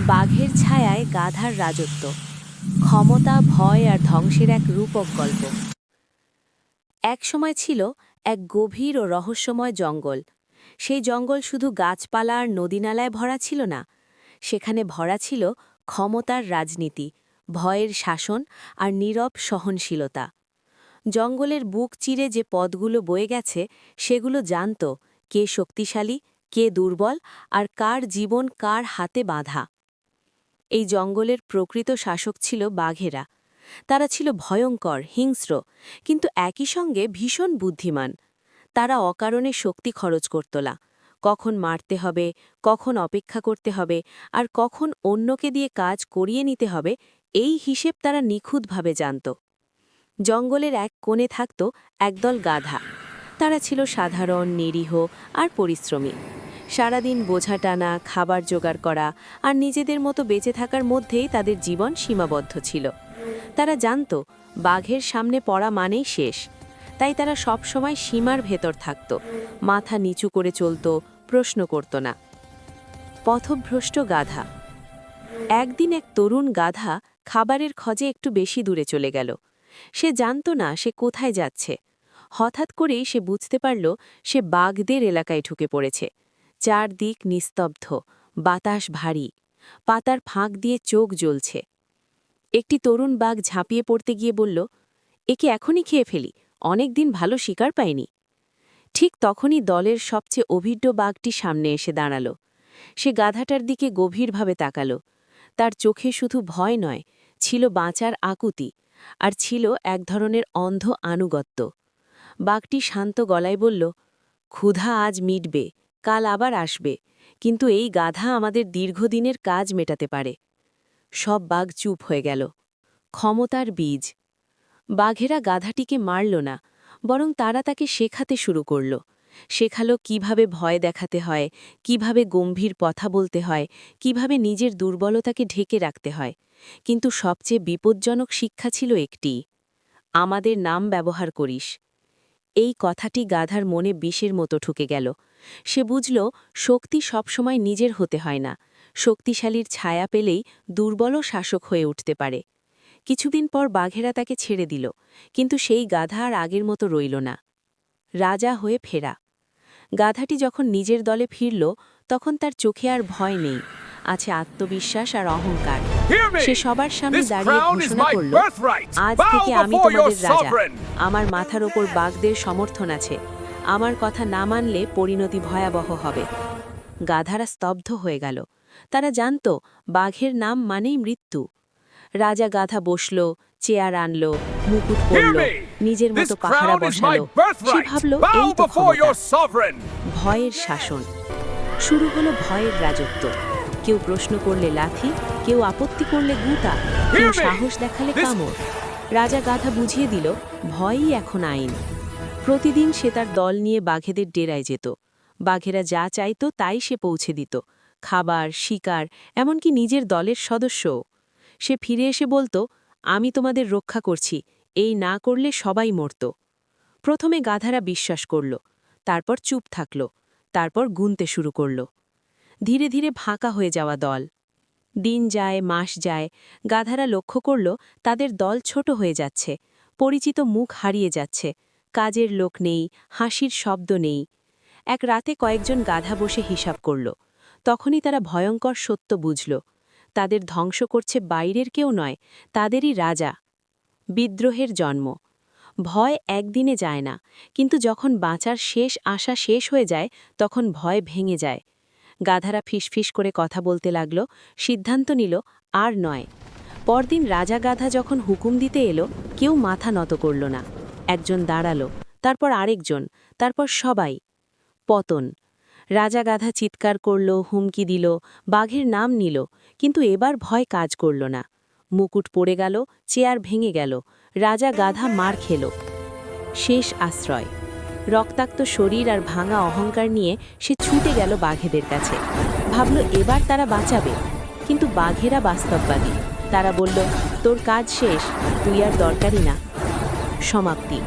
বাঘের ছায়ায় গাধার রাজত্ব। ক্ষমতা, ভয় আর ধ্বংসের এক রূপক গল্প। এক সময় ছিল এক গভীর ও রহস্যময় জঙ্গল। সেই জঙ্গল শুধু গাছপালা আর নদীনালায় ভরা ছিল না, সেখানে ভরা ছিল ক্ষমতার রাজনীতি, ভয়ের শাসন আর নীরব সহনশীলতা। জঙ্গলের বুক চিরে যে পদগুলো বয়ে গেছে, সেগুলো জানত কে শক্তিশালী, কে দুর্বল আর কার জীবন কার হাতে বাঁধা। এই জঙ্গলের প্রকৃত শাসক ছিল বাঘেরা। তারা ছিল ভয়ঙ্কর, হিংস্র, কিন্তু একই সঙ্গে ভীষণ বুদ্ধিমান। তারা অকারণে শক্তি খরচ করত না কখন মারতে হবে, কখন অপেক্ষা করতে হবে, আর কখন অন্যকে দিয়ে কাজ করিয়ে নিতে হবে, এই হিসেব তারা নিখুঁতভাবে জানত। জঙ্গলের এক কোণে থাকত একদল গাধা। তারা ছিল সাধারণ, নিরীহ আর পরিশ্রমী। সারাদিন বোঝা টানা, খাবার জোগাড় করা আর নিজেদের মতো বেঁচে থাকার মধ্যেই তাদের জীবন সীমাবদ্ধ ছিল। তারা জানত, বাঘের সামনে পড়া মানেই শেষ। তাই তারা সবসময় সীমার ভেতর থাকত, মাথা নিচু করে চলত, প্রশ্ন করত না। পথভ্রষ্ট গাধা। একদিন এক তরুণ গাধা খাবারের খোঁজে একটু বেশি দূরে চলে গেল। সে জানত না সে কোথায় যাচ্ছে। হঠাৎ করেই সে বুঝতে পারল সে বাঘদের এলাকায় ঢুকে পড়েছে। চারদিক নিস্তব্ধ, বাতাস ভারী, পাতার ফাঁক দিয়ে চোখ জ্বলছে। একটি তরুণ বাঘ ঝাঁপিয়ে পড়তে গিয়ে বলল, একে এখনই খেয়ে ফেলি, অনেক দিন ভালো শিকার পায়নি ঠিক তখনই দলের সবচেয়ে অভিজ্ঞ বাঘটি সামনে এসে দাঁড়াল। সে গাধাটার দিকে গভীরভাবে তাকাল। তার চোখে শুধু ভয় নয়, ছিল বাঁচার আকুতি, আর ছিল এক ধরনের অন্ধ আনুগত্য। বাঘটি শান্ত গলায় বলল, ক্ষুধা আজ মিটবে, কাল আবার আসবে, কিন্তু এই গাধা আমাদের দীর্ঘদিনের কাজ মেটাতে পারে। সব বাঘ চুপ হয়ে গেল। ক্ষমতার বীজ। বাঘেরা গাধাটিকে মারল না, বরং তারা তাকে শেখাতে শুরু করল। শেখালো কীভাবে ভয় দেখাতে হয়, কীভাবে গম্ভীর কথা বলতে হয়, কীভাবে নিজের দুর্বলতাকে ঢেকে রাখতে হয়, কিন্তু সবচেয়ে বিপজ্জনক শিক্ষা ছিল একটি, আমাদের নাম ব্যবহার করিস। এই কথাটি গাধার মনে বিষের মতো ঠুকে গেল। সে বুঝল শক্তি সবসময় নিজের হতে হয় না। শক্তিশালীর ছায়া পেলেই দুর্বল শাসক হয়ে উঠতে পারে। কিছুদিন পর বাঘেরা তাকে ছেড়ে দিল কিন্তু সেই গাধা আর আগের মতো রইল না। রাজা হয়ে ফেরা। গাধাটি যখন নিজের দলে ফিরল তখন তার চোখে আর ভয় নেই। আছে আত্মবিশ্বাস আর অহংকার। সে সবার সামনে দাঁড়িয়ে ঘোষণা করল আজ থেকে আমি তোমাদের রাজা. আমার মাথার ওপর বাঘদের সমর্থন আছে। আমার কথা না মানলে পরিণতি ভয়াবহ হবে। গাধারা স্তব্ধ হয়ে গেল। তারা জানত বাঘের নাম মানেই মৃত্যু। রাজা গাধা বসল চেয়ার আনলো মুকুট পরল নিজের মতো পাহারা বসালো। সে. ভাবল এই তো. ভয়ের শাসন। শুরু হলো ভয়ের রাজত্ব। কেউ প্রশ্ন করলে লাথি কেউ আপত্তি করলে গুতা কেউ সাহস দেখালে কামড়। রাজা গাথা বুঝিয়ে দিল, ভয়ই এখন আইন। প্রতিদিন সে তার দল নিয়ে বাঘেদের ডেরায় যেত। বাঘেরা যা চাইত তাই সে পৌঁছে দিত। খাবার, শিকার, এমনকি নিজের দলের সদস্যও। সে ফিরে এসে বলতো, আমি তোমাদের রক্ষা করছি, এই না করলে সবাই মরত। প্রথমে গাধারা বিশ্বাস করল, তারপর চুপ থাকল, তারপর গুনতে শুরু করল। ধীরে ধীরে ফাঁকা হয়ে যাওয়া দল। দিন যায়, মাস যায়। গাধারা লক্ষ্য করল, তাদের দল ছোট হয়ে যাচ্ছে। পরিচিত মুখ হারিয়ে যাচ্ছে। কাজের লোক নেই, হাসির শব্দ নেই। এক রাতে কয়েকজন গাধা বসে হিসাব করল। তখনই তারা ভয়ঙ্কর সত্য বুঝল। তাদের ধ্বংস করছে বাইরের কেউ নয়, তাদেরই রাজা। বিদ্রোহের জন্ম। ভয় একদিনে যায় না, কিন্তু যখন বাঁচার শেষ আশা শেষ হয়ে যায়, তখন ভয় ভেঙে যায়। গাধারা ফিসফিস করে কথা বলতে লাগল, সিদ্ধান্ত নিল, আর নয়। পরদিন রাজা গাধা যখন হুকুম দিতে এলো, কেউ মাথা নত করল না। একজন দাঁড়াল, তারপর আরেকজন, তারপর সবাই। পতন। রাজা গাধা চিৎকার করল, হুমকি দিল, বাঘের নাম নিল, কিন্তু এবার ভয় কাজ করল না। মুকুট পড়ে গেল, চেয়ার ভেঙে গেল, রাজা গাধা মার খেল। শেষ আশ্রয়। রক্তাক্ত শরীর আর ভাঙা অহংকার নিয়ে সে ছুটে গেল বাঘেদের কাছে। ভাবল, এবার তারা বাঁচাবে। কিন্তু বাঘেরা বাস্তববাদী। তারা বলল, তোর কাজ শেষ, তুই আর দরকারই না। সমাপ্তি।